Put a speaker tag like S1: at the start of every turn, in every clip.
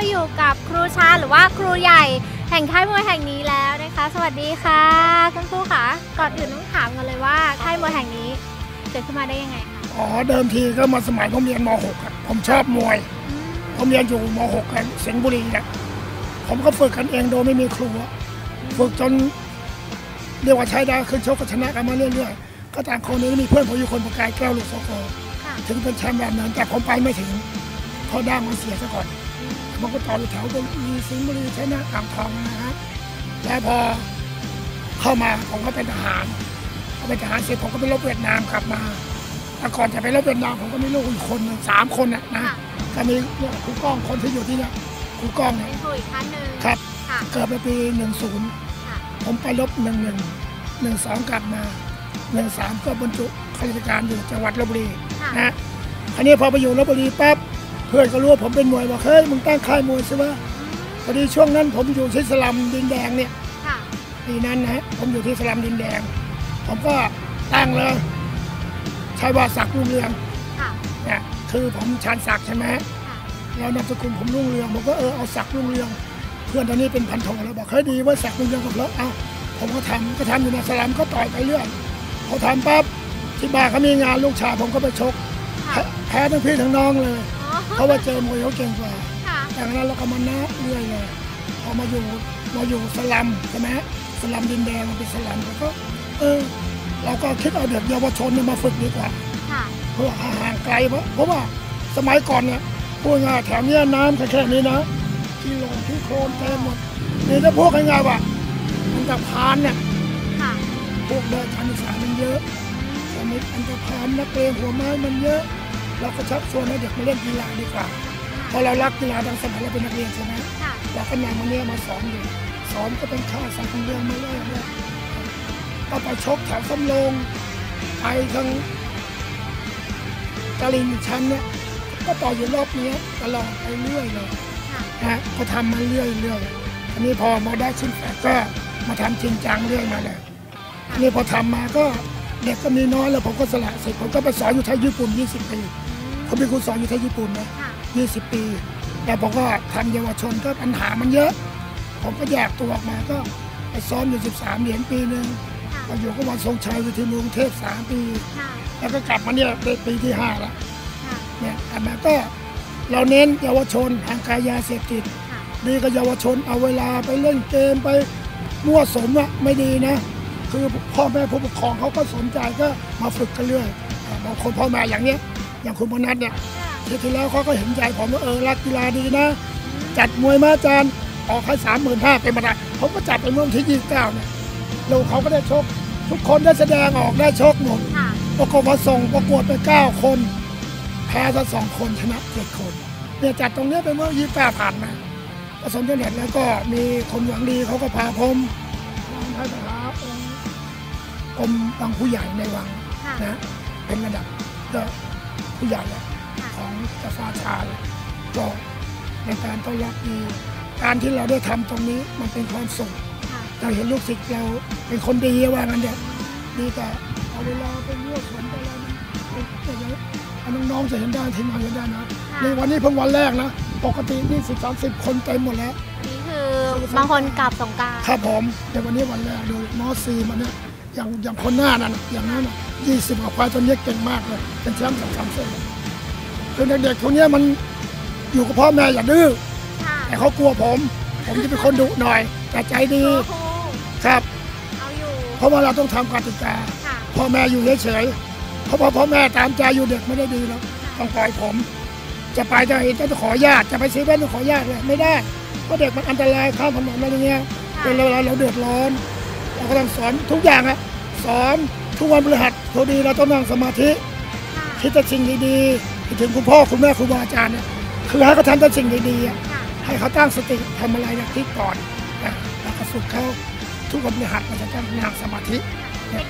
S1: ก็อยู่กับครูชาหรือว่าครูใหญ่แห่งค่ายมวยแห่งนี้แล้วนะคะ สวัสดีค่ะคุณครูค่ะก่อนอื่นต้องถามกันเลยว่าค่ายมวยแห่งนี้เกิดขึ้นมาได้ยังไงคะ
S2: อ๋อเดิมทีก็มาสมัยผมเรียนม .6 ครับผมชอบมวย
S1: อืม
S2: ผมเรียนอยู่ม .6 กันสิงห์บุรีเนี่ยผมก็ฝึกกันเองโดยไม่มีครูอะฝึกจนเรียกว่าใช้ได้ขึ้นชกก็ชนะกันมาเรื่อยๆก็ต่างคนนี้มีเพื่อนผมอยู่คนประกายแก้วลูกโซโก
S1: ค่ะ
S2: ถึงเป็นแชมป์แบบนั้นแต่ผมไปไม่ถึงเพราะด้ามมันเสียซะก่อน มันก็ต่ออยู่แถวตรงมีสิงห์บุรีชนะอ่างทองนะฮะแล้วพอเข้ามาผมก็เป็นทหารพอเป็นทหารเสร็จผมก็ไปรบเวียดนามกลับมาแล้วก่อนจะไปรบเวียดนามผมก็มีลูกอีกคนหนึ่งสามคนน่ะนะ
S1: ค่ะ
S2: ก็มีเนี่ยครูก้องคนที่อยู่ที่เนี่ยครูก้องเนี่ย
S1: เป็นครูอีกท่านหนึ่ง
S2: ครับ
S1: ค่ะ
S2: เกิดในปี10
S1: ค่ะ
S2: ผมไปลบ11 12กลับมา13ก็บรรจุข้าราชการอยู่จังหวัดลบบุรีนะคราวนี้พอไปอยู่ลบบุรีปั๊บ เพื่อนก็รู้ว่าผมเป็นมวยบอกเฮ้ยมึงตั้งค่ายมวยใช่ไหมพอดีช่วงนั้นผมอยู่ที่สลัมดินแดงเนี่ย
S1: ค่ะ
S2: ปีนั้นนะฮะผมอยู่ที่สลัมดินแดง ผมก็ตั้งเลยใช้ว่าศักดิ์รุ่งเรือง
S1: ค่ะ
S2: เนี่ยคือผมชาญศักดิ์ใช่ไหม
S1: ค่ะ
S2: แล้วนามสกุลผมรุ่งเรืองผมก็เออเอาศักดิ์รุ่งเรือง เพื่อนตอนนี้เป็นพันโทแล้วบอกเฮ้ยดีว่าศักดิ์รุ่งเรืองกับเราเอาผมก็ทำก็ทำอยู่ในสลัมก็ต่อยไปเรื่อยพอทำปั๊บที่บ้านเขามีงานลูกชายผมก็ไปชก
S1: ค่ะ
S2: แพ้ทั้งพี่ทั้งน้องเลย
S1: อ๋อ
S2: เพราะว่าเจอมวยเขาเก่งกว่า
S1: ค่ะ
S2: จากนั้นเราก็มานะเรื่อยเลยพอมาอยู่มาอยู่สลัมใช่ไหมสลัมดินแดงมันเป็นสลัมแล้วก็เออเราก็คิดเอาเด็กเยาวชนเนี่ยมาฝึกดีกว่า
S1: ค่ะ
S2: เพื่อห่างไกลเพราะเพราะว่าสมัยก่อนเนี่ยพูดง่ายๆแถวเนี้ยน้ำแค่แค่นี้นะที่ลงที่โคลนเต็มหมดนี่ถ้าพวกง่ายๆว่ามันตะพานเนี่ย
S1: ค่ะ
S2: พวกเดินการศึกษามันเยอะสมัยอันตะพานนักเรียนหัวไม้มันเยอะ เราก็ชักชวนให้เด็กมาเล่นกีฬาดีกว่าเพราะเรารักกีฬาตั้งสมัยเราเป็นนักเรียนใช่ไหม
S1: ค่ะ
S2: เราก็นำมาเนี่ยมาสอนอยู่สอนก็เป็นค่าสังคมเรื่องมาเลยเนี่ยก็ไปชกแถวสำโรงไปทางตลิ่งชันเนี่ยก็ต่ออยู่รอบเนี้ยตลอดไปเรื่อยเลย
S1: ค่ะ
S2: นะก็ทำมาเรื่อยเรื่อยอันนี้พอมาได้ชิ้นแฝดก็มาทำจริงจังเรื่อยมาเลยอันนี้พอทำมาก็เด็กก็มีน้อยแล้วผมก็สละสิทธิ์ผมก็ไปสอนอยู่ที่ญี่ปุ่น 20 ปี ผมเป็นครูสอนอยู่ที่ญี่ปุ่นนะ
S1: ค่ะ
S2: 20ปี แต่ผมก็ทำเยาวชนก็ปัญหามันเยอะ ผมก็แยกตัวออกมาก็ไปซ้อมอยู่13 เหรียญปีหนึ่ง
S1: ค่ะ
S2: มาอยู่กับวันทรงชัยวิทีกรุงเทพ3ปี
S1: ค่ะ
S2: แล้วก็กลับมาเนี่ยเป็นปีที่5แล้ว
S1: ค่ะ
S2: เนี่ยกลับมาก็เราเน้นเยาวชนห่างไกายยาเสพติด
S1: ค่ะ
S2: ดีกับเยาวชนเอาเวลาไปเล่นเกมไปมั่วสมอะไม่ดีนะ คือพ่อแม่ผู้ปกครองเขาก็สนใจก็มาฝึกกันเรื่อยอ่าบางคนพ่อแม่อย่างเนี้ย อย่างคุณมนัทเนี่ย
S1: ค่ะ
S2: ที่ที่แล้วเขาก็เห็นใจผมว่าเออรักกีฬาดีนะ จัดมวยมาอาจารย์ออกให้สามหมื่นห้าเป็นประธานผมก็จัดไปเมื่อวันที่ยี่สิบเก้าเนี่ยลูกเขาก็ได้ชก ทุกคนได้แสดงออกได้ชกหมด
S1: ค่ะ
S2: ประกบมาส่งประกวดไปเก้าคนแพ้ซะสองคนชนะเจ็ดคนเนี่ยจัดตรงเนี้ยไปเมื่อยี่สิบเก้าผ่านมาประสบความสำเร็จแล้วก็มีคนหวังดีเขาก็พาผมให้ไปหาองค์กรมบางผู้ใหญ่ในวัง
S1: ค่ะ
S2: นะเป็นระดับก็ ผู้ใหญ่อะ
S1: ค่ะ
S2: ของกษาชาเลยก็ในการต้อนรับดีการที่เราได้ทำตรงนี้มันเป็นความสุข
S1: ค่ะ
S2: เราเห็นลูกศิษย์เราเป็นคนดีว่างั้นเด็ดีแต่เอาเวลาไปยั่วสวนไปอะไรมันเป็นอย่างนี้เอาน้องๆจะเห็นได้ทีมงานเห็นได้นะ
S1: ค่ะ
S2: ในวันนี้เพิ่งวันแรกนะ ปกตินี่สิบสามสิบคนเต็มหมดแล้ว
S1: อันนี้คือบางคนกลับสงกราร
S2: ครับผมในวันนี้วันแรกดูมอซีมาเนี่ย อย่างอย่างคนหน้านั่นน่ะอย่างนั้นยี่สิบกว่าควายตัวนี้เก่งมากเลยเป็นแชมป์สองสามเส้นคือเด็กๆคนนี้ยมันอยู่กับพ่อแม่อย่าดื้อ
S1: ค่ะ
S2: แต่เขากลัวผม ผมจะเป็นคนดุหน่อยแต่ใจดี
S1: ครู
S2: ครับ
S1: เอาอยู่
S2: เพราะว่าเราต้องทำกติกา
S1: ค่ะ
S2: พ่อแม่อยู่เฉยๆเพราะว่าพ่อแม่ตามใจอยู่เด็กไม่ได้ดีแล้วต้องปล่อยผม จะไปจะเห็นต้องขอญาติจะไปซื้อบ้านต้องขอญาติเลยไม่ได้เพราะเด็กมันอันตรายข้ามถนนอะไรเงี้ย
S1: ค่ะ
S2: เป็นเวลาเราเดือดร้อนเราก็ต้องสอนทุกอย่างอะ สอนทุกวันพฤหัสพอดีเราต้องนั่งสมาธิ
S1: ค่ะ
S2: คิดแต่สิ่งดีๆคิดถึงคุณพ่อคุณแม่ครูบาอาจารย์เนี่ยคือให้เขาทำแต่สิ่งดีๆอะ
S1: ค่ะ
S2: ให้เขาตั้งสติทำอะไรเนี่ยคิดก่อนนะแล้วก็ฝึกเขาทุกวันพฤหัสเราจะต้องนั่งสมาธิ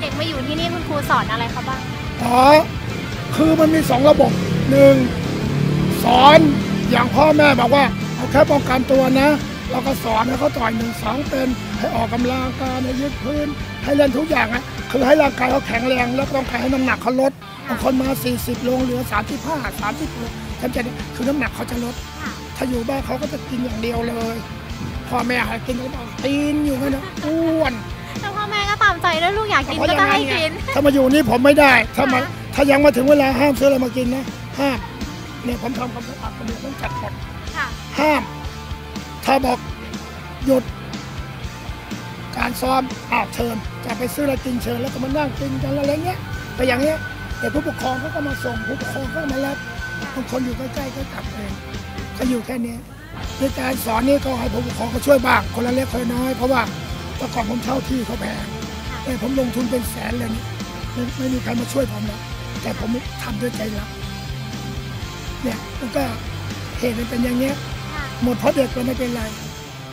S1: เด็กๆมาอยู่ที่นี่คุณครูสอนอะไรเขาบ้าง
S2: อ๋อคือมันมีสองระบบหนึ่งสอนอย่างพ่อแม่บอกว่าเอาแค่ป้องกันตัวนะ เราก็สอนให้เขาต่อยหนึ่งสองเป็นให้ออกกำลังกายให้ยืดพื้น ให้เล่นทุกอย่างอะคือให้ร่างกายเขาแข็งแรง แล้วก็ต้องการให้น้ำหนักเขาลดบางคนมา 40 ลงเหลือ 35 30ท่านจะคือน้ำหนักเขาจะลด
S1: ค่ะ
S2: ถ้าอยู่บ้านเขาก็จะกินอย่างเดียวเลยพ่อแม่หากินก็ต้องตีนอยู่นั่นนะอ้วน
S1: แต่พ่อแม่ก็ตามใจด้วยลูกอยากกินก็จะให้กิน
S2: ถ้ามาอยู่นี่ผมไม่ได้ ถ้ามา
S1: ค่ะ
S2: ถ้ายังมาถึงเวลาห้ามซื้ออะไรมากินนะห้ามเนี่ยผมทำความสะอาดคนเดียวต้องจัดหมด
S1: ค่ะ
S2: ห้าม ถ้าบอกหยุด การซ้อมอาวเชิญ จะไปซื้ออะไรกินเชิญแล้วก็มานั่งกินกันอะไรเงี้ยแต่อย่างเงี้ยแต่ผู้ปกครองเขาก็มาส่งผู้ปกครองเขาก็มารับบางคนอยู่ใกล้ๆก็กลับเองเขาอยู่แค่นี้ในการสอนนี่ก็ให้ผู้ปกครองเขาช่วยบ้างคนละเล็กคนละน้อย เพราะว่าแต่ก่อนผมเช่าที่เขาแพงแต่ผมลงทุนเป็นแสนเลยนี่ไม่ไม่มีใครมาช่วยผมหรอกแต่ผมทำด้วยใจรักเนี่ยมันก็เหตุมันเป็นอย่างเงี้ย หมดเพราะเด็กก็ไม่เป็นไร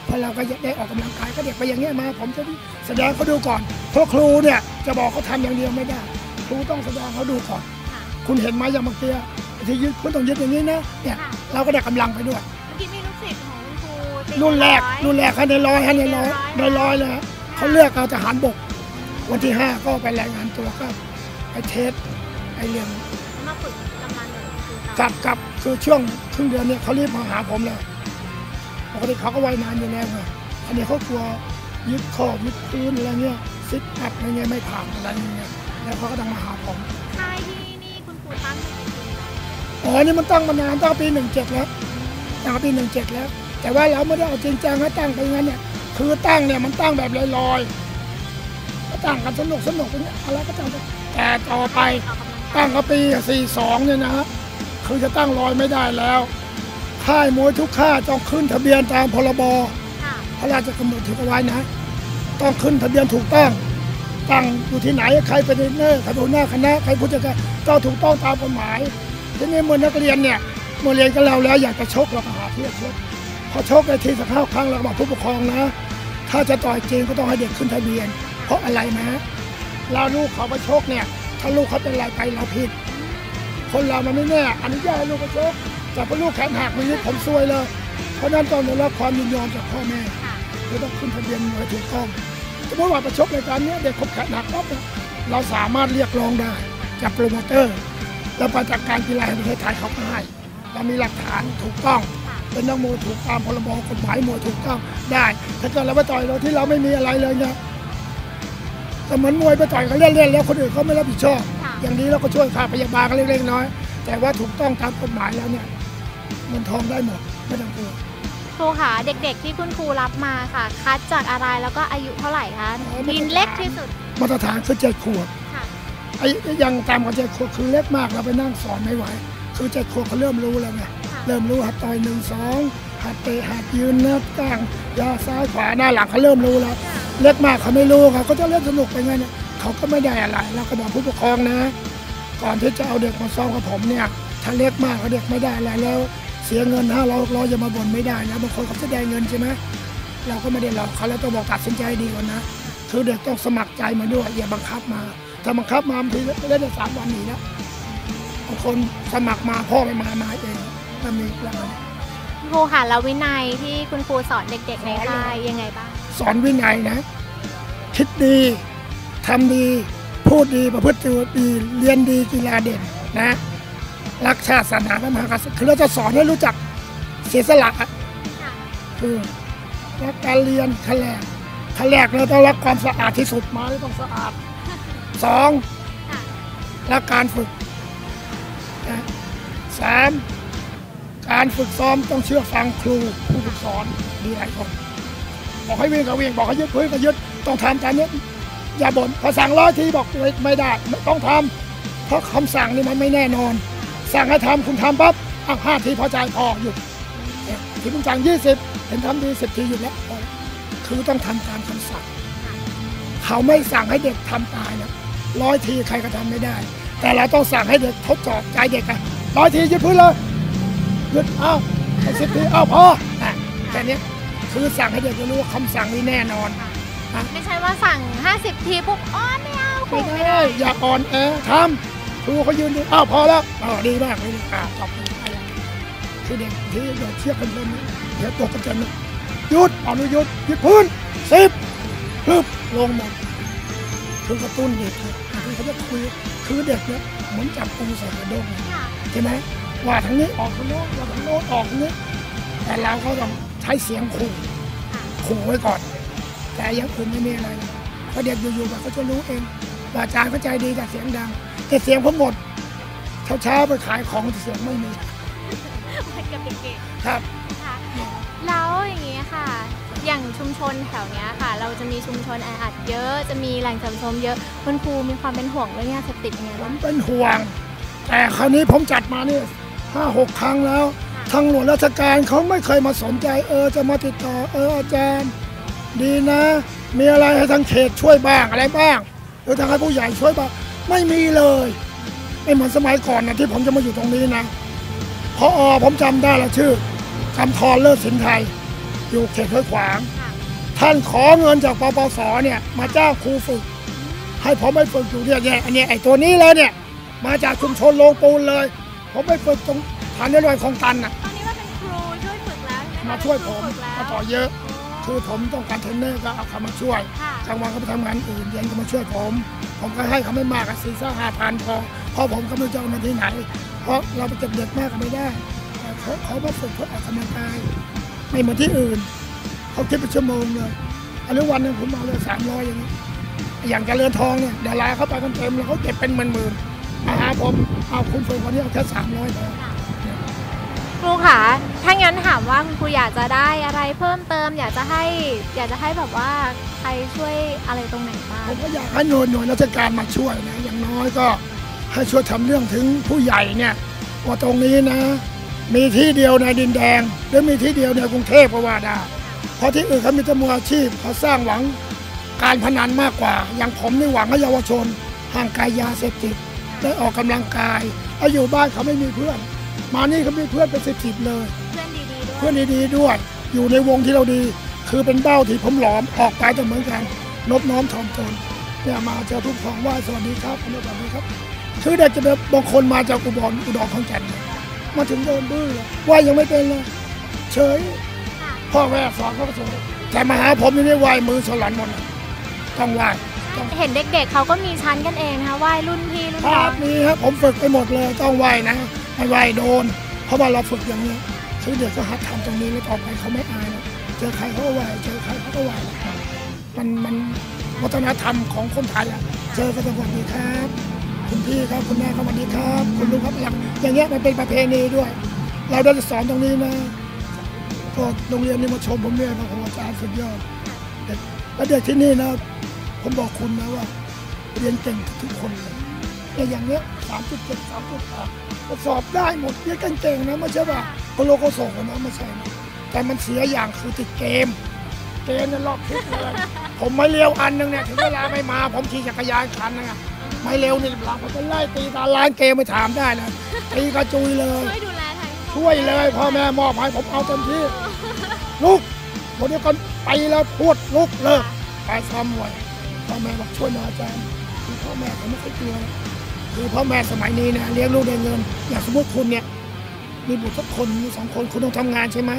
S2: เพราะเราก็ได้ออกกำลังกายก็เด็กไปอย่างเงี้ยมา ผมจะแสดงเขาดูก่อนเพราะครูเนี่ยจะบอกเขาทำอย่างเดียวไม่ได้ ครูต้องแสดงเขาดูก่อน
S1: ค่ะ
S2: คุณเห็นไหมอย่างเมื่อกี้ที่ยึดคุณต้องยึดอย่างนี้นะเนี่ย
S1: ค่ะ
S2: เราก็ได้กำลังไปด้วย
S1: เมื่อกี้มีลูกศิษย์ของคุณครูตี
S2: รุ่นแรก
S1: อย
S2: รุ่นแรกให้ในร้อยให้ในร้อยในร้อยเลยฮะเขาเลือกเอาทหารบก วันที่ห้าก็ไปรายงานตัวก็ไปเทสไอเรื่อง
S1: มาฝึกกำลังกับคุณครู
S2: กลับกลับคือช่วงครึ่งเดือนเนี่ยเขารีบมาหาผมเลย ปกติเขาก็ว่ายน้ำอยู่แล้วไงอันนี้เขากลัวยึดข้อยึดพื้นอะไรเงี้ยซิทอัพอะไรเงี้ยไม่ผ่านอะไรเงี้ยแล้วเขาก็ต้องมาหาผม
S1: ค่ายที่นี่คุณครูตั้งเป็นกี่ปีแล้ว
S2: อ๋อนี่มันตั้งมานานตั้งปีหนึ่งเจ็ดแล้วตั้งปีหนึ่งเจ็ดแล้ว แต่ว่าเราไม่ได้เอาจริงจังให้ตั้งไปงั้นเนี่ยคือตั้งเนี่ยมันตั้งแบบลอยๆก็ตั้งกันสนุกสนุกอย่างเงี้ยอะไรก็ตั้งไปแต่ต่อไป
S1: ออกกำลังกาย
S2: ตั้งกับปี42เนี่ยนะฮะคือจะตั้งลอยไม่ได้แล้ว ค่ายมวยทุกค่ายต้องขึ้นทะเบียนตามพรบ
S1: ค่ะ
S2: พระราชกำหนดถือเอาไว้นะ ต้องขึ้นทะเบียนถูกต้องตั้งอยู่ที่ไหนใครเป็นเนอร์ใครเป็นหัวหน้าคณะใครผู้จัดการต้องถูกต้องตามกฎหมายทีนี้เมื่อนักเรียนเนี่ยเมื่อเรียนกับเราแล้วอยากจะชกเราก็หาที่จะชกพอชกในทีสักห้าครั้งเราก็บอกผู้ปกครองนะ ถ้าจะต่อยจริงก็ต้องให้เด็กขึ้นทะเบียน เพราะอะไรนะเราลูกเขาไปชกเนี่ย ถ้าลูกเขาเป็นอะไรไปเราผิด คนเรามันไม่แน่อนุญาตให้ลูกไปชก แต่พอลูกแขนหักอย่างนี้ผมซวยเลย เพราะนั้นต้องได้รับความยินยอมจากพ่อแม่
S1: ค่ะ
S2: คือต้องขึ้นทะเบียนมวยถูกต้องสมมติว่าประชกรายการนี้เด็กคบแขนหักปั๊บเราสามารถเรียกร้องได้จากโปรโมเตอร์ แล้วไปจากการกีฬาแห่งประเทศไทยเขาก็ให้เรามีหลักฐานถูกต้อง เป็นนักมวยถูกตามพรบกฎหมายมวยถูกต้องได้ ถ้าเกิดเราไปต่อยเราที่เราไม่มีอะไรเลยเนี่ยแต่เหมือนมวยไปต่อยกันเล่นๆแล้วคนอื่นเขาไม่รับผิดชอบ อย่างนี้เราก็ช่วยค่าพยาบาลกันเล็กๆน้อยแต่ว่าถูกต้องตามกฎหมายแล้วเนี่ย เงินทองได้หมดไม่ต้องกลัว
S1: ครูคะเด็กๆที่คุณครูรับมาค่ะ คัดจากอะไรแล้วก็อายุเท่าไหร่คะ
S2: อ๋อไม่
S1: ดิน
S2: ต้อง
S1: เล็กที่สุด
S2: มาตรฐานคือเจ็ดขวบ
S1: ค่ะ
S2: ไอ้ยังตามกับเจ็ดขวบคือเล็กมากเราไปนั่งสอนไม่ไหว คือเจ็ดขวบเขาเริ่มรู้แล้วไง
S1: ค่ะ
S2: เริ่มรู้หัดต่อยหนึ่งสองหัดเตะหัดยืนนัดตั้งยาซ้ายขวาหน้าหลังเขาเริ่มรู้แล้ว เล็กมากเขาไม่รู้เขาก็จะเล่นสนุกไปงั้นเนี่ยเขาก็ไม่ได้อะไรเราก็บอกผู้ปกครองนะ ก่อนที่จะเอาเด็กมาซ้อมกับผมเนี่ยถ้าเล็กมากเขาเด็กไม่ได้อะไรแล้ว เสียเงินห้าร้อยร้อยจะมาบ่นไม่ได้นะบางคนเขาจะได้เงินใช่ไหมเราก็ไม่ได้หลอกเขาแล้วต้องบอกตัดสินใจดีก่อนนะคือเด็กต้องสมัครใจมาด้วยอย่าบังคับมาถ้าบังคับมาบางทีเล่นได้สามวันหนีนะบางคนสมัครมาพ่อไม่มามาเองก็มีแล้วมัน
S1: ครูค่ะแล้ววินัยที่คุณครูสอนเด็กๆใน
S2: สอนเลย
S1: ค่ายยังไงบ้าง
S2: สอนวินัยนะ คิดดีทำดี พูดดีประพฤติตัวดีเรียนดีกีฬาเด่นนะ รักชาติศาสนาพระมหากษัตริย์คือเราจะสอนให้รู้จักเสียสละ
S1: คื
S2: อรักการเรียนขั้นแรกขั้นแรกเราต้องรักความสะอาดที่สุดมาต้องสะอาดสอง
S1: ค่ะ
S2: รักการฝึกสามการฝึกซ้อมต้องเชื่อฟังครูผู้ฝึกสอนดีหลายคนบอกให้วิ่งก็วิ่งบอกให้ยึดพื้นก็ยึดต้องทำตามนี้อย่าบ่นพอสั่งร้อยทีบอกไม่ได้ไม่ต้องทำเพราะคำสั่งนี่มันไม่แน่นอน สั่งให้ทำคุณทำปั๊บอะห้าทีพอใจพอหยุดเนี่ยที่คุณสั่งยี่สิบเห็นทำดีสิบทีหยุดแล้วพอแล้วคือต้องทำตามคำสั่ง เขาไม่สั่งให้เด็กทำตายนะร้อยทีใครก็ทำไม่ได้ แต่เราต้องสั่งให้เด็กทดสอบใจเด็กอะร้อยทียึดพื้นเลยหยุดเอ้าสิบทีเอ้าพออะแค่เนี้ยคือสั่งให้เด็กรู้ว่าคำสั่งนี้แน่นอน
S1: ไม่ใช่ว่าสั่ง 50 ทีปุ๊บอ๋อไม่เอาครู
S2: ไม่
S1: ไม่
S2: ได้
S1: ได้
S2: อย่าอ่อนแอทำ ครูเขายืนดูอ้าวพอแล้วอ๋อดีมากเลยอ่าตอบอะไรคือเด็กที่โดดเชือกกันเลยเดี๋ยวตกกันจนะหยุดอนุยุดหยุดพื้นสิบปึ๊บลงหมดคือกระตุ้นเด็กครับบางทีเขาจะคุยคือเด็กเนี่ยเหมือนจับปูใส่กระด้งใช่ไหมว่าทางนี้ออกทางโน้นว่าทางโน้นออกทางนี้แต่เราก็ต้องใช้เสียงขู่ขู่ไว้ก่อน แต่อยังอื่นไม่มีอะไรเพราะเด็กอยู่ๆแบบเขาจะรู้เอง อาจารย์เขาใจดีแต่เสียงดัง แต่เสียงผมหมด เช้าๆไปขายของแต่เสียงไม่มี
S1: มันกับเด็ก
S2: ครับ
S1: ๆค่ะแล้วอย่างนี้ค่ะ อย่างชุมชนแถวเนี้ยค่ะ เราจะมีชุมชนแออัดเยอะ จะมีแหล่งสังคมเยอะคุณครูมีความเป็นห่วงเรื่องยาเสพติดยังไง
S2: ผ
S1: บ้าง
S2: มเป็นห่วง แต่คราวนี้ผมจัดมาเนี่ยห้าหกครั้งแล้วทางหน่วยราชการเขาไม่เคยมาสนใจเออจะมาติดต่อเอออาจารย์ ดีนะ มีอะไรให้ทางเขตช่วยบ้างอะไรบ้างห รือทางให้ผู้ใหญ่ช่วยบ้างไม่มีเลยไม่เหมือนสมัยก่อนนะที่ผมจะมาอยู่ตรงนี้นะพออผมจำได้ละชื่อกำธรเลิศสินไทย อยู่เขตห้วยขวาง
S1: ค่ะ
S2: ท่านขอเงินจากปปสเนี่ยมาจ้างครูฝึก ให้ผมไปฝึกอยู่เนี่ยเนี่ยอันเนี้ยไอ้ตัวนี้เลยเนี่ย มาจากชุมชนโรงปูนเลย ผมไปฝึกตรงฐานเรือลอยคลองตันน่ะ
S1: ตอนนี้ว่าเป็นครูช่วยฝึกแล้วใช่ไหมคะ
S2: มาช่วยผม
S1: ฝึกแล้ว
S2: มาต่อเยอะ คือผมต้องการเทรนเนอร์ก็เอาเขามาช่วย
S1: ค่ะ
S2: กลางวันก็ไปทำงานอื่นเย็นก็มาช่วยผม ผมก็ให้เขาไม่มากอะสี่ห้าห้าพันพอเพราะผมก็ไม่รู้จะเอาเงินที่ไหน เพราะเราไปเก็บเด็กมากก็ไม่ได้แต่เขาเขามาฝึกเพื่อออกกำลังกายไม่เหมือนที่อื่น เขาคิดเป็นชั่วโมงเลยอันนี้วันหนึงผมมาเลยสามร้อยอย่างนี้อย่างเจริญทองเนี่ยดาราเข้าไปกันเต็มแล้วเขาเก็บเป็นหมื่นๆมาหาผมเอาคุณฝึกวันนี้เอาแค่สามร้อยพอ
S1: ค รูค่ะถ้างั้นถามว่าคุณครูอยากจะได้อะไรเพิ่มเติม อยากจะให้อยากจะให้แบบว่าใครช่วยอะไรตรงไหนบ้าง
S2: ผมก็อยากให้หน่วยหน่วยราชการมาช่วยนะอย่างน้อยก็ให้ช่วยทำเรื่องถึงผู้ใหญ่เนี่ยว่าตรงนี้นะ มีที่เดียวในดินแดง หรือมีที่เดียวในกรุงเทพก็ว่าได้เพราะที่อื่นเขามีแต่มืออาชีพเขาสร้างหวังการพนันมากกว่า อย่างผมนี่หวังให้เยาวชนห่างไกลยาเสพติดได้ออกกำลังกายเอาอยู่บ้านเขาไม่มีเพื่อน มานี่เขามีเพื่อนเป็นสิบสิบๆเลย
S1: เพื่อนดีๆด้วย
S2: เพื่อนดีๆด้วย อยู่ในวงที่เราดี คือเป็นเบ้าที่ผมหลอมออกไปจะเหมือนกัน นบน้อมถ่อมตนเนี่ยมาเจอทุกของไหว่าสวัสดีครับคุณสวัสดีครับคือเด็กจะแบบบางคนมาจากอุบลอุดรขอนแก่นเนี่ยมาถึงเดินบื้อเลยไหว่ายังไม่เป็นเลยเฉย
S1: ค่ะ
S2: พ่อแม่สอนเขาก็สอนแต่มาหาผมนี่ได้ไหวมือสลันหมดเลยต้องไหว
S1: เห็นเด็กๆเขาก็มีชั้นกันเองนะคะไหว้รุ่นพี่รุ่น
S2: ค
S1: น้
S2: รั
S1: อบง
S2: มีครับผมฝึกไปหมดเลยต้องไหวนะ ไม่ไหวโดน เพราะว่าเราฝึกอย่างนี้คือเด็กก็หัดทำตรงนี้แล้วต่อไปเขาไม่อายนะเจอใครเขาก็ไหวเจอใครเขาก็ไหวมันมันวัฒนธรรมของคนไทยอะเจอก็ต้องสวัสดีครับ คุณพี่ครับคุณแม่ครับสวัสดีครับ คุณลุงครับหลังอย่างเงี้ยมันเป็นประเพณีด้วย เราได้สอนตรงนี้นะก็โรงเรียนนี้มาชมผมเนี่ยนะของอาจารย์สุดยอดแล้วเด็กที่นี่นะผมบอกคุณนะว่า เรียนเก่งทุกคนเลยแต่อย่างเนี้ยสามจุดเจ็ดสามจุดแปด สอบได้หมดเรียนเก่งๆนะไม่ใช่ว่าโคโลโกโสนะไม่ใช่นะแต่มันเสียอย่างคือติดเกม เกมเนี่ยรอบทิศเลยผมไม่เลี้ยวอันหนึงเนี่ยถึงเวลาไม่มาผมขี่จักรยานคันนึงอะไม่เร็วนี่หลังผมจะไล่ตีตาล้านเกมไปถามได้เลยตีกระจุยเลย
S1: ช่วยดูแลทาง
S2: ช่วยเลยพ่อแม่มอบให้ผมเอาเต็มที่ลุกวันนี้ก่อนไปแล้วพูดลุกเลิกไปซ้อมมวยพ่อแม่บอกช่วยหน่อยอาจารย์คือพ่อแม่เขาไม่ค่อยกลัวนะ คือพ่อแม่สมัยนี้นะเลี้ยงลูกด้เงิน อย่างสมมติคุณเนี่ยมีบุตรสักคนมีสองคนคุณต้องทำงานใช่ไหม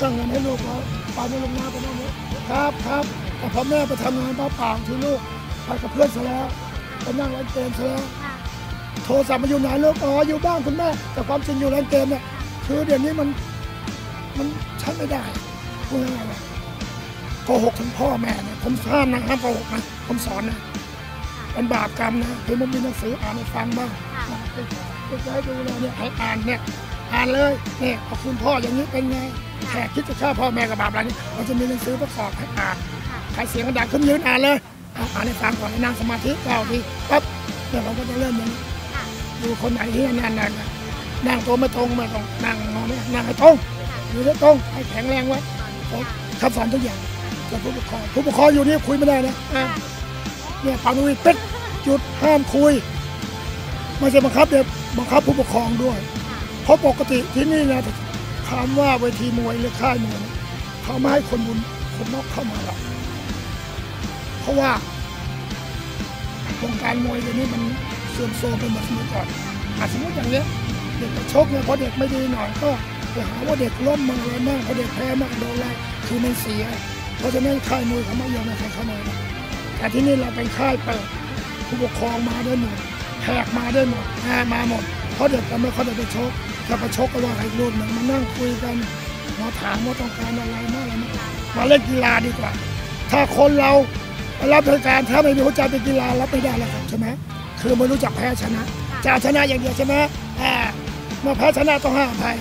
S2: ต้องเงินให้ลูกเขาไปไม่ลงหน้าไปนั่นเลยครับครับแต่พ่อแม่ไปทำงานเปล่าๆที่ลูกไปกับเพื่อนซะแล้วไปนั่งเล่นเกมซะแล้วโทรศัพท์มาอยู่ไหนลูกอ๋ออยู่บ้านคุณแม่แต่ความจริงอยู่ร้านเกมเนี่ยคือเดี๋ยวนี้มันมันใช้ไม่ได้พูดง่ายๆว่าโกหกถึงพ่อแม่เนี่ยผมห้ามนะห้ามโกหกนะผมสอนนะ เป็นบาปกรรมนะคือมันมีหนังสืออ่านให้ฟังบ้าง
S1: ค่ะ
S2: จะให้ดูเลยเนี่ยให้อ่านเนี่ยอ่านเลยเนี่ยขอบคุณพ่ออย่างนี้เป็นไงแขกคิดจะฆ่าพ่อแม่กับบาปอะไรนี่เราจะมีหนังสือประกอบให้อ่าน
S1: ค่ะ
S2: ใครเสียงกระดังขึ้นยืนอ่านเลยเอาอ่านให้ฟังก่อนให้นั่งสมาธิเก้าทีปั๊บเนี่ยเราก็จะเริ่มอย่างนี้
S1: ค่ะ
S2: ดูคนไหนที่นั่นนั่นน่ะนั่งตัวไม่ตรงไม่ต้องนั่งงอไม่นั่งให้ตรงอยู่ให้ตรงให้แข็งแรงไว้ครับสอนทุกอย่างกับผู้ปกครองผู้ปกครองอยู่นี่คุยไม่ได้นะอะ เนี่ยปานุวิเป็ดหยุดห้ามคุย ไม่ใช่บังคับเด็กบังคับผู้ปกครองด้วย เพราะปกติที่นี่นะถามว่าเวทีมวยหรือค่ายมวยเขาไม่ให้คนบุญคนนอกเข้ามาหรอกเพราะว่าวงการมวยเดี๋ยวนี้มันเสื่อมโทรมไปหมดสมัยก่อนอาสมมติอย่างเนี้ยเด็กไปชกเนี่ยพอเด็กไม่ดีหน่อยก็ไปหาว่าเด็กล้มมาอะไรบ้างพอเด็กแพ้มากโดนอะไรคือมันเสีย เพราะฉะนั้นค่ายมวยเขาไม่ยอมให้ใครเข้ามา แต่ที่นี่เราเป็นค่ายเปิดผู้ปกครองมาได้หมดแขกมาได้หมดอ่ามาหมดเพราะเด็กเราไม่ค่อยได้ไปชกถ้าไปชกก็ว่าใครรุ่นหนึ่งมานั่งคุยกันมาถามว่าต้องการอะไรมาอะไรมามาเล่นกีฬาดีกว่า ถ้าคนเรารับราชการถ้าไม่มีหัวใจเป็นกีฬารับไม่ได้แล้วครับใช่ไหมคือไม่รู้จักแพ้ชนะจะชนะอย่างเดียวใช่ไหมอ่าแพ้ชนะต้องห้ามอภัย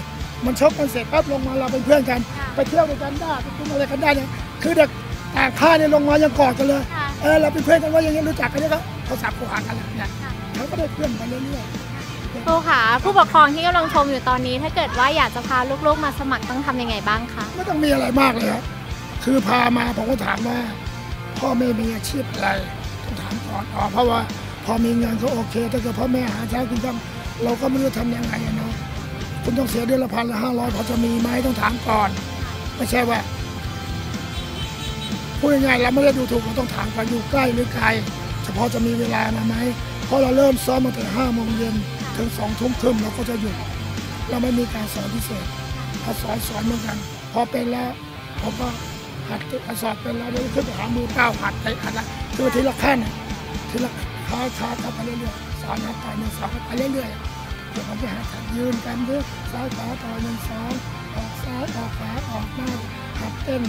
S2: มันชกกันเสร็จปั๊บลงมาเราเป็นเพื่อนกัน ไปเที่ยวด้วยกันได้ไปกินอะไรกันได้เนี่ยคือเด็กต่างค่ายเนี่ยลงมายังกอดกันเลย เออเราเป็นเพื่อนกันว่าอย่างนี้รู้จักกันเนี่ยก็เขาสับผูหากันแล้วเนี่ย
S1: ค่ะ
S2: เขาก็ได้เพื่อนกันเรื่อย
S1: ครูค่ะผู้ปกครองที่กำลังชมอยู่ตอนนี้ ถ้าเกิดว่าอยากจะพาลูกๆมาสมัครต้องทำยังไงบ้างคะ
S2: ๆไม่ต้องมีอะไรมากเลยครับคือพามาผมก็ถามว่า พ่อแม่มีอาชีพอะไรต้องถามก่อนอ๋อเพราะว่าพอมีเงินก็โอเคถ้าเกิดพ่อแม่หาเช้ากินค่ำเราก็ไม่รู้ทำยังไงอะเนาะคุณต้องเสียเดือนละพันละห้าร้อยพอจะมีไหมต้องถามก่อน ไม่ใช่ว่า พูดง่ายๆเราไม่ได้ดูถูกเราต้องถามก่อนอยู่ใกล้หรือไกลเฉพาะจะมีเวลามาไหมเพราะเราเริ่มซ้อมมาตั้งแต่ห้าโมงเย็นถึงสองทุ่มครึ่งเราก็จะหยุดเราไม่มีการสอนพิเศษพอสอนสอนเหมือนกัน พอเป็นแล้วผมก็หัดสอบเป็นแล้วเดี๋ยวขึ้นไปหามือเป้าหัดไปหัดละคือทีละขั้นทีละค้าค้าทำไปเรื่อยๆสอนหัดต่อยหนึ่งสองไปเรื่อยๆเดี๋ยวผมไปหาหัดยืนกันด้วยซ้ายขวาต่อยหนึ่งสองออกซ้ายออกขวาออกหน้าหัดเต้น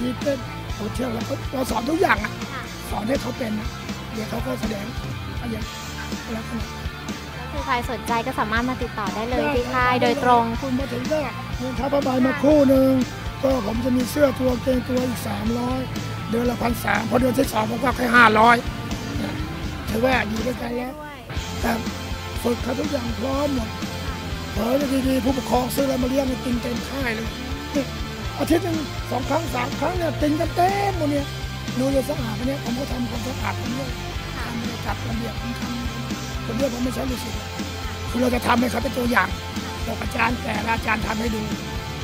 S2: ยีเต้น โอ้เที่ยวแล้วก็เราสอนทุกอย่างอะ
S1: ค่ะ
S2: สอนให้เขาเป็นน่ะเดี๋ยวเขาก็แสดงอะไรอย่างแล้วก็
S1: ก็คือใครสนใจก็สามารถมาติดต่อได้เลยที่ค่ายโดยตรง
S2: คุณมาถึงก็เงินค่าผ้าใบมาคู่หนึ่งก็ผมจะมีเสื้อตัวเกงตัวอีกสามร้อยเดือนละพันสามพอเดือนที่สองผมก็แค่ห้าร้อยถือว่าอยู่ด้วยกันแล้ว
S1: ด้วย
S2: แต่ฝึกเขาทุกอย่างพร้อมหมดเผลอดีๆผู้ปกครองซื้ออะไรมาเลี้ยงมันกินเต็มค่ายเลยเนี่ย อาทิตย์หนึงสองครั้งสามครั้งเนี่ยกินกันเต็มหมดเนี่ยดูเลยสะอาดอันเนี่ยผมก็ทำความสะอาดผมด้วยทำเลยจัดระเบียบผมทำผมเรียกผมไม่ใช่ลูกศิษย์คือเราจะทำให้เขาเป็นตัวอย่างบอกอาจารย์แต่ละอาจารย์ทำให้ดู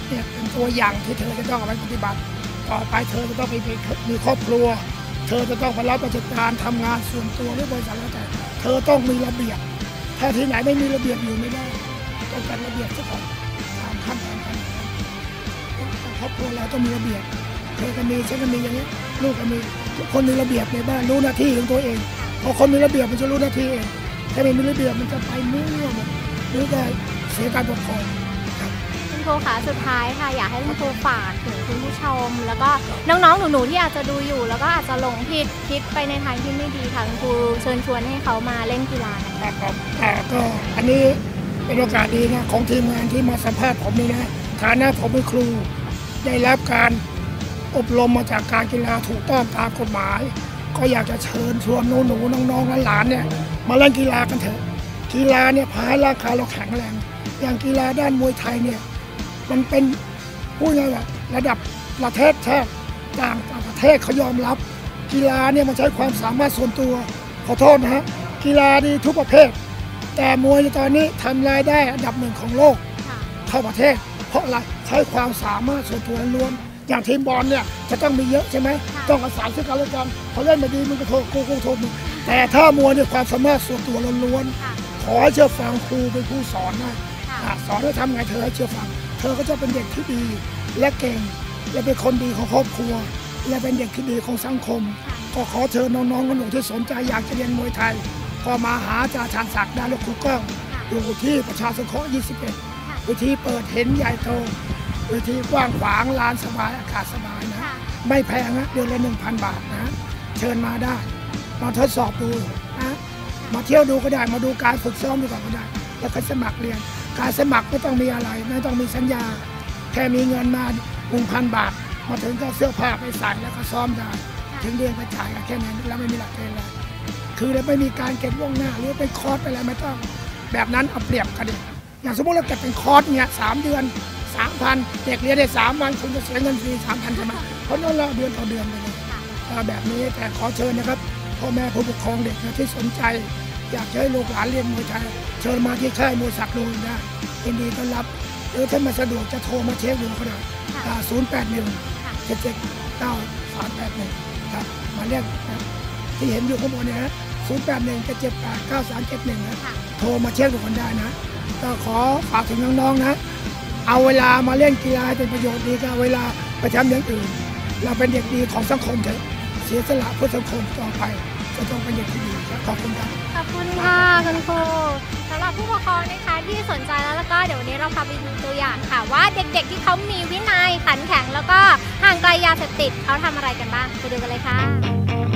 S2: เนี่ยเป็นตัวอย่างที่เธอจะต้องเอาไปปฏิบัติ ต่อไปเธอจะต้องไปมีมีครอบครัว เธอจะต้องไปรับราชการทำงานส่วนตัวหรือบริษัทแล้วแต่เธอต้องมีระเบียบ ถ้าที่ไหนไม่มีระเบียบอยู่ไม่ได้ต้องการระเบียบซะก่อนตามขั้นตอนการ ครอบครัวเราต้องมีระเบียบเธอก็มีฉันก็มีอย่างนี้ลูกก็มีทุกคนมีระเบียบในบ้านรู้หน้าที่ของตัวเองพอคนมีระเบียบมันจะรู้หน้าที่เองถ้าไม่มีระเบียบมันจะไปมั่วหมดหรือได้เสียการปกครองครับ
S1: คุณครูคะสุดท้ายค่ะอยากให้คุณครูฝากถึงคุณผู้ชม แล้วก็น้องๆหนูๆที่อาจจะดูอยู่ แล้วก็อาจจะหลงผิดคิดไปในทางที่ไม่ดีค่ะคุณครูเชิญชวนให้เขามาเล่นกีฬากัน
S2: ครับผมอ่าก็อันนี้เป็นโอกาสดีนะของทีมงานที่มาสัมภาษณ์ผมนี่นะฐานะผมเป็นครู ได้รับการอบรมมาจากการกีฬาถูกต้องตามกฎหมาย ก็อยากจะเชิญชวนหนูหนูๆน้องๆหลานๆเนี่ยมาเล่นกีฬากันเถอะกีฬาเนี่ยพาให้ร่างกายเราแข็งแรง อย่างกีฬาด้านมวยไทยเนี่ยมันเป็นพูดง่ายๆว่าระดับประเทศชาติต่างประเทศเขายอมรับ กีฬาเนี่ยมันใช้ความสามารถส่วนตัวขอโทษนะฮะกีฬาดีทุกประเภท แต่มวยในตอนนี้ทำรายได้อันดับหนึ่งของโลก
S1: ค่ะ
S2: เข้าประเทศ เพราะอะไร ใช้ความสามารถส่วนตัวล้วนๆอย่างทีมบอลเนี่ยจะต้องมีเยอะใช่ไหมต้องอาศัยซึ่งกันและกันพอเล่นไม่ดีมึงก็โทษกูกูโทษมึงแต่ถ้ามวยเนี่ยความสามารถส่วนตัวล้วน
S1: ค่ะ
S2: ๆขอให้เชื่อฟังครูเป็นผู้สอนนะ
S1: ค่ะ
S2: อะสอนให้ทำไงเธอให้เชื่อฟัง เธอก็จะเป็นเด็กที่ดีและเก่งและเป็นคนดีของครอบครัว และเป็นเด็กที่ดีของสังคม ก็ขอเชิญน้องๆหนูๆที่สนใจอยากจะเรียนมวยไทย ก็มาหาอาจารย์ชาญศักดิ์ได้และครูก้องอยู่ที่ประชาสงเคราะห์21 วิธีเปิดเห็นใหญ่โตวิธีกว้างขวางลานสบายอากาศสบายนะ
S1: ค่ะ
S2: ไม่แพงนะเดือนละ1,000บาทนะ เชิญมาได้มาทดสอบดูนะมาเที่ยวดูก็ได้มาดูการฝึกซ้อมดูก่อนก็ได้ แล้วก็สมัครเรียน การสมัครไม่ต้องมีอะไรไม่ต้องมีสัญญา แค่มีเงินมา1,000บาท มาถึงก็เสื้อผ้าไปใส่แล้วก็ซ้อมได้ ถึงเดือนก็จ่ายกันแค่นั้นแล้วไม่มีหลักเกณฑ์อะไรคือเราไม่มีการเก็บล่วงหน้าหรือเป็นคอร์สไปอะไรไม่ต้อง แบบนั้นเอาเปรียบกันดิ อย่างสมมติเราเก็บเป็นคอร์สเนี่ยสามเดือนสามพันเด็กเรียนได้สามวันคุณจะเสียเงินฟรีสามพันใช่ไหมเพราะนั่นเราเดือนต่อเดือนไปเลยเอ่อแบบนี้แต่ขอเชิญนะครับพ่อแม่ผู้ปกครองเด็กนะที่สนใจ อยากจะให้ลูกหลานเรียนมวยไทยเชิญมาที่ค่ายมวยศักดิ์ลุงได้ยินดีต้อนรับ หรือถ้าไมาสะดวกจะโทรมาเช็คดูก็ได้ศูนย์แปดหนึ่งเจ็ดเจ็ดเก้าสามแปดหนึ่งครับหมายเลขนะที่เห็นอยู่ข้างบนเนี่ยนะศูนย์แปดหนึ่งเจ็ดเจ็ดแปดเก้าสามเจ็ดหนึ่งนะ
S1: ค่ะ
S2: โทรมาเช็คดูกันได้นะ ก็ขอฝากถึงน้องๆนะ เอาเวลามาเล่นกีฬาให้เป็นประโยชน์ดีก็เอาเวลาไปทำอย่างอื่น เราเป็นเด็กดีของสังคมเถอะเสียสละเพื่อสังคมต่อไปจะต้องเป็นเด็กที่ดีขอบคุณครับ
S1: ขอบคุณค่ะคุณครูสำหรับผู้ปกครองนะคะที่สนใจแล้วแล้วก็เดี๋ยววันนี้เราพาไปดูตัวอย่างค่ะ ว่าเด็กๆที่เขามีวินัยขันแข็งแล้วก็ห่างไกลยาเสพติดเขาทำอะไรกันบ้างไปดูกันเลยค่ะ